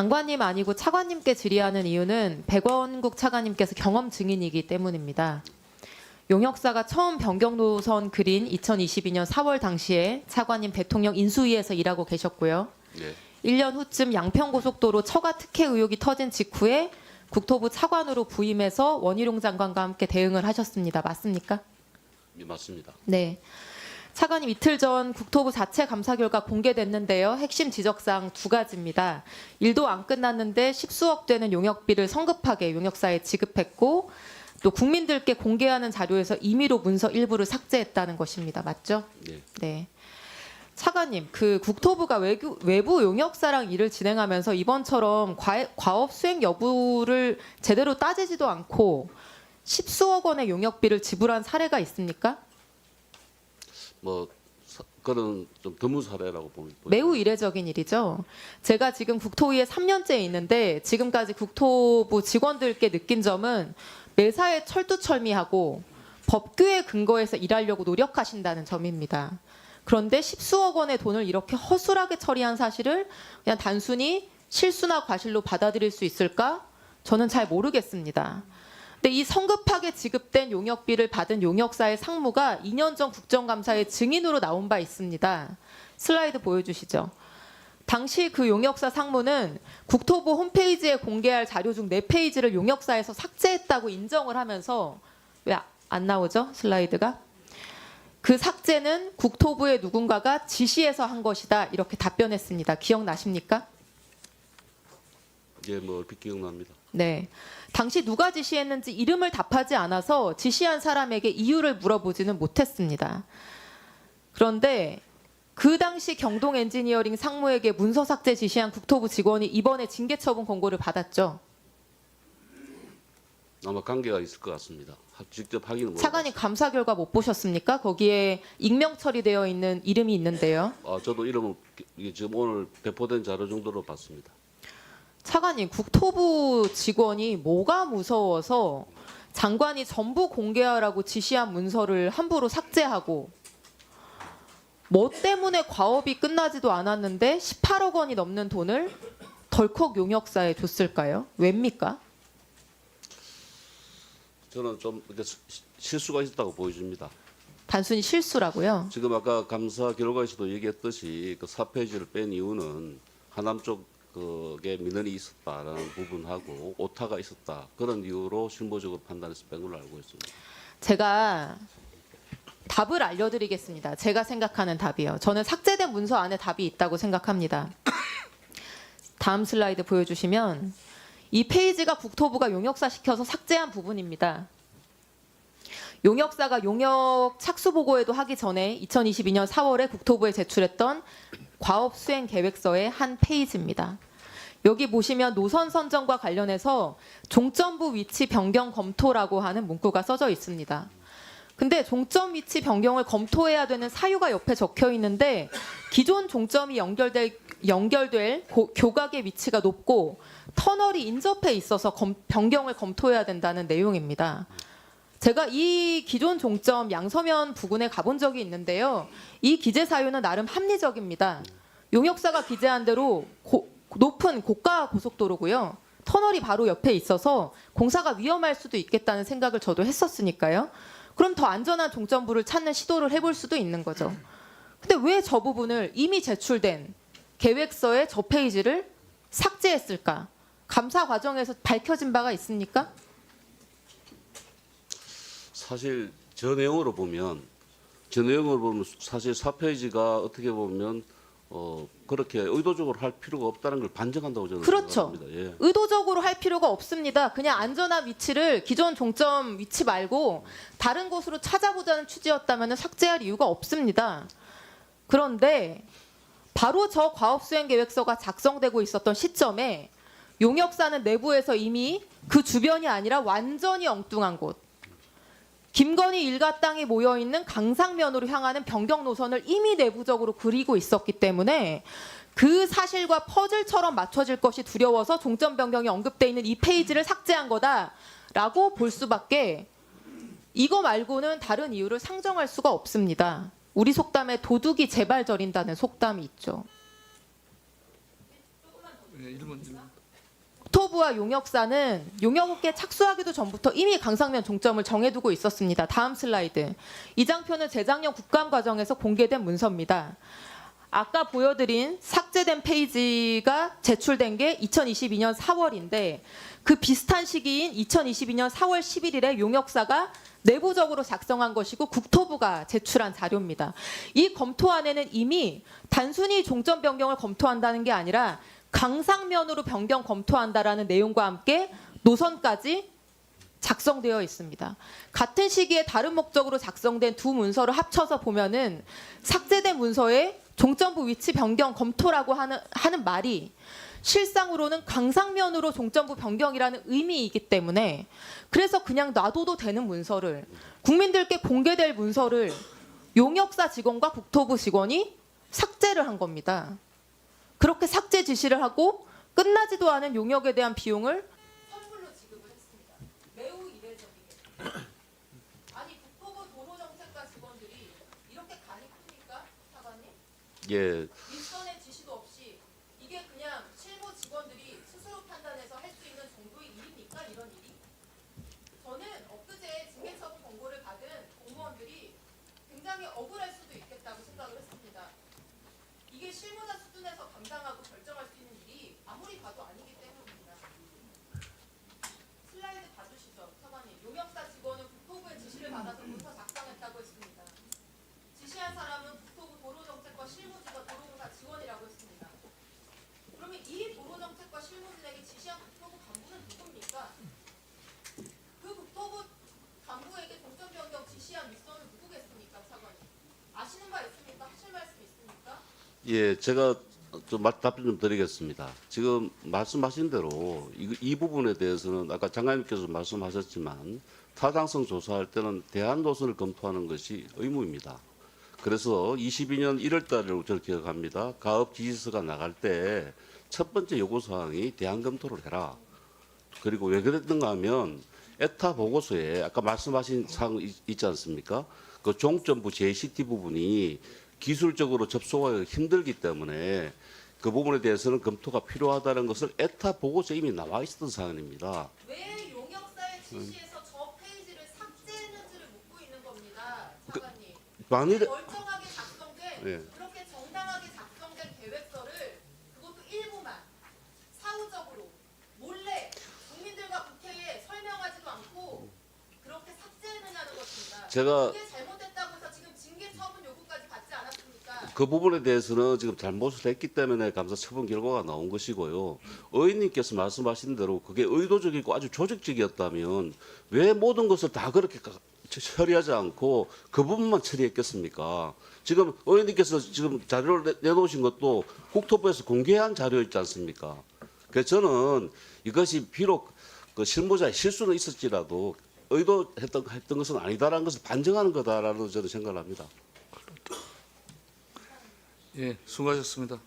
장관님 아니고 차관님께 질의하는 이유는 백원국 차관님께서 경험 증인이기 때문입니다. 용역사가 처음 변경 노선 그린 2022년 4월 당시에 차관님 대통령 인수위에서 일하고 계셨고요. 네. 1년 후쯤 양평고속도로 처가 특혜 의혹이 터진 직후에 국토부 차관으로 부임해서 원희룡 장관과 함께 대응을 하셨습니다. 맞습니까? 예, 맞습니다. 네. 차관님 이틀 전 국토부 자체 감사 결과 공개됐는데요. 핵심 지적사항 두 가지입니다. 일도 안 끝났는데 십수억 되는 용역비를 성급하게 용역사에 지급했고 또 국민들께 공개하는 자료에서 임의로 문서 일부를 삭제했다는 것입니다. 맞죠? 네. 네. 차관님, 그 국토부가 외부, 외부 용역사랑 일을 진행하면서 이번처럼 과, 과업 수행 여부를 제대로 따지지도 않고 십수억 원의 용역비를 지불한 사례가 있습니까? 뭐 사- 그런 좀 드문 사례라고 보면 매우 이례적인 일이죠. 제가 지금 국토위에 3년째 있는데 지금까지 국토부 직원들께 느낀 점은 매사에 철두철미하고 법규에 근거해서 일하려고 노력하신다는 점입니다. 그런데 십수억 원의 돈을 이렇게 허술하게 처리한 사실을 그냥 단순히 실수나 과실로 받아들일 수 있을까? 저는 잘 모르겠습니다. 근데 이 성급하게 지급된 용역비를 받은 용역사의 상무가 2년 전 국정감사에 증인으로 나온 바 있습니다. 슬라이드 보여주시죠. 당시 그 용역사 상무는 국토부 홈페이지에 공개할 자료 중 4페이지를 용역사에서 삭제했다고 인정을 하면서 왜 안 나오죠? 슬라이드가? 그 삭제는 국토부의 누군가가 지시해서 한 것이다. 이렇게 답변했습니다. 기억나십니까? 예, 뭐 얼핏 기억납니다. 네. 당시 누가 지시했는지 이름을 답하지 않아서 지시한 사람에게 이유를 물어보지는 못했습니다. 그런데 그 당시 경동 엔지니어링 상무에게 문서 삭제 지시한 국토부 직원이 이번에 징계 처분 권고를 받았죠. 아마 관계가 있을 것 같습니다. 하- 직접 확인은 못. 차관님 감사 결과 못 보셨습니까? 거기에 익명 처리되어 있는 이름이 있는데요. 아, 저도 이게 지금 오늘 배포된 자료 정도로 봤습니다. 차관님 국토부 직원이 뭐가 무서워서 장관이 전부 공개하라고 지시한 문서를 함부로 삭제하고 뭐 때문에 과업이 끝나지도 않았는데 18억 원이 넘는 돈을 덜컥 용역사에 줬을까요? 왜입니까? 저는 좀 실수가 있었다고 보여집니다. 단순히 실수라고요. 지금 아까 감사 결과에서도 얘기했듯이 그 4페이지를 뺀 이유는 하남 쪽 에 민원이 있었다라는 부분하고 오타가 있었다 그런 이유로 실무적으로 판단해서 뺀 걸로 알고 있습니다. 제가 답을 알려드리겠습니다. 제가 생각하는 답이요. 저는 삭제된 문서 안에 답이 있다고 생각합니다. 다음 슬라이드 보여주시면 이 페이지가 국토부가 용역사 시켜서 삭제한 부분입니다. 용역사가 용역 착수 보고에도 하기 전에 2022년 4월에 국토부에 제출했던 과업 수행 계획서의 한 페이지입니다. 여기 보시면 노선 선정과 관련해서 종점부 위치 변경 검토라고 하는 문구가 써져 있습니다. 근데 종점 위치 변경을 검토해야 되는 사유가 옆에 적혀 있는데 기존 종점이 연결될 연결될 고- 교각의 위치가 높고 터널이 인접해 있어서 검- 변경을 검토해야 된다는 내용입니다. 제가 이 기존 종점 양서면 부근에 가본 적이 있는데요. 이 기재 사유는 나름 합리적입니다. 용역사가 기재한 대로 고- 높은 고가 고속도로고요. 터널이 바로 옆에 있어서 공사가 위험할 수도 있겠다는 생각을 저도 했었으니까요. 그럼 더 안전한 종점부를 찾는 시도를 해볼 수도 있는 거죠. 근데 왜 저 부분을 이미 제출된 계획서의 저 페이지를 삭제했을까? 감사 과정에서 밝혀진 바가 있습니까? 사실 저 내용으로 보면 저 내용으로 보면 사실 4페이지가 어떻게 보면 어 그렇게 의도적으로 할 필요가 없다는 걸 반증한다고 저는 그렇죠. 생각합니다. 예. 의도적으로 할 필요가 없습니다. 그냥 안전한 위치를 기존 종점 위치 말고 다른 곳으로 찾아보자는 취지였다면 삭제할 이유가 없습니다. 그런데 바로 저 과업 수행 계획서가 작성되고 있었던 시점에 용역사는 내부에서 이미 그 주변이 아니라 완전히 엉뚱한 곳 김건희 일가 땅이 모여 있는 강상면으로 향하는 변경 노선을 이미 내부적으로 그리고 있었기 때문에 그 사실과 퍼즐처럼 맞춰질 것이 두려워서 종점 변경이 언급돼 있는 이 페이지를 삭제한 거다라고 볼 수밖에 이거 말고는 다른 이유를 상정할 수가 없습니다. 우리 속담에 도둑이 제발 저린다는 속담이 있죠. 예, 1번 질문. 국토부와 용역사는 용역업계 착수하기도 전부터 이미 강상면 종점을 정해두고 있었습니다. 다음 슬라이드. 이 장표는 재작년 국감 과정에서 공개된 문서입니다. 아까 보여드린 삭제된 페이지가 제출된 게 2022년 4월인데 그 비슷한 시기인 2022년 4월 11일에 용역사가 내부적으로 작성한 것이고 국토부가 제출한 자료입니다. 이 검토안에는 이미 단순히 종점 변경을 검토한다는 게 아니라 강상면으로 변경 검토한다라는 내용과 함께 노선까지 작성되어 있습니다. 같은 시기에 다른 목적으로 작성된 두 문서를 합쳐서 보면은 삭제된 문서에 종점부 위치 변경 검토라고 하는, 하는 말이 실상으로는 강상면으로 종점부 변경이라는 의미이기 때문에 그래서 그냥 놔둬도 되는 문서를 국민들께 공개될 문서를 용역사 직원과 국토부 직원이 삭제를 한 겁니다. 그렇게 삭제 지시를 하고 끝나지도 않은 용역에 대한 비용을 선불로 지급을 했습니다. 매우 이례적이게. 아니 국토부 도로정책과 직원들이 이렇게 간이 큽니까, 사관님? 예, 일선의 지시도 없이 이게 그냥 실무 직원들이 스스로 판단해서 할 수 있는 정도의 일입니까, 이런 일이? 저는 엊그제 징계처분 권고를 받은 공무원들이 굉장히 억울할 수도 있겠다고 생각을 했습니다. 이게 실무자 수준에서 감당하고 결정할 수 있는 일이 아무리 봐도 아니기 때문입니다. 슬라이드 봐주시죠, 사관님. 용역사 직원은 국토부의 지시를 받아서 문서 작성했다고 했습니다. 지시한 사람은 국토부 도로정책과 실무지가 도로공사 직원이라고 했습니다. 그러면 이 도로정책과 실무진에게 지시한 국토부 간부는 누굽니까? 그 국토부 간부에게 동점 변경 지시한 윗선은 누구겠습니까, 차관님? 아시는 바 있습니까? 하실 말씀 있습니까? 예, 제가 좀 말- 답변 좀 드리겠습니다. 지금 말씀하신 대로 이, 이 부분에 대해서는 아까 장관님께서 말씀하셨지만 타당성 조사할 때는 대안 노선을 검토하는 것이 의무입니다. 그래서 22년 1월 달을 저는 기억합니다. 가업 지시서가 나갈 때 첫 번째 요구 사항이 대안 검토를 해라. 그리고 왜 그랬는가 하면 에타 보고서에 아까 말씀하신 사항 있- 있지 않습니까? 그 종점부 JCT 부분이 기술적으로 접속하기 힘들기 때문에 그 부분에 대해서는 검토가 필요하다는 것을 에타 보고서에 이미 나와 있었던 사안입니다. 왜 용역사의 지시에서 저 페이지를 삭제했는지를 묻고 있는 겁니다, 차관님. 만일에 멀쩡하게 작성된 예. 그렇게 정당하게 작성된 계획서를 그것도 일부만 사후적으로 몰래 국민들과 국회에 설명하지도 않고 그렇게 삭제했느냐는 것입니다. 제가 그게 잘못됐다고 해서 지금 징계 처분 요구까지 받지 않았습니까? 그 부분에 대해서는 지금 잘못을 했기 때문에 감사 처분 결과가 나온 것이고요. 의원님께서 말씀하신 대로 그게 의도적이고 아주 조직적이었다면 왜 모든 것을 다 그렇게 가- 처리하지 않고 그 부분만 처리했겠습니까? 지금 의원님께서 지금 자료를 내- 내놓으신 것도 국토부에서 공개한 자료였지 않습니까? 그래서 저는 이것이 비록 그 실무자의 실수는 있었지라도 의도했던 했던 것은 아니다라는 것을 반증하는 거다라고 저는 생각을 합니다. 예, 수고하셨습니다.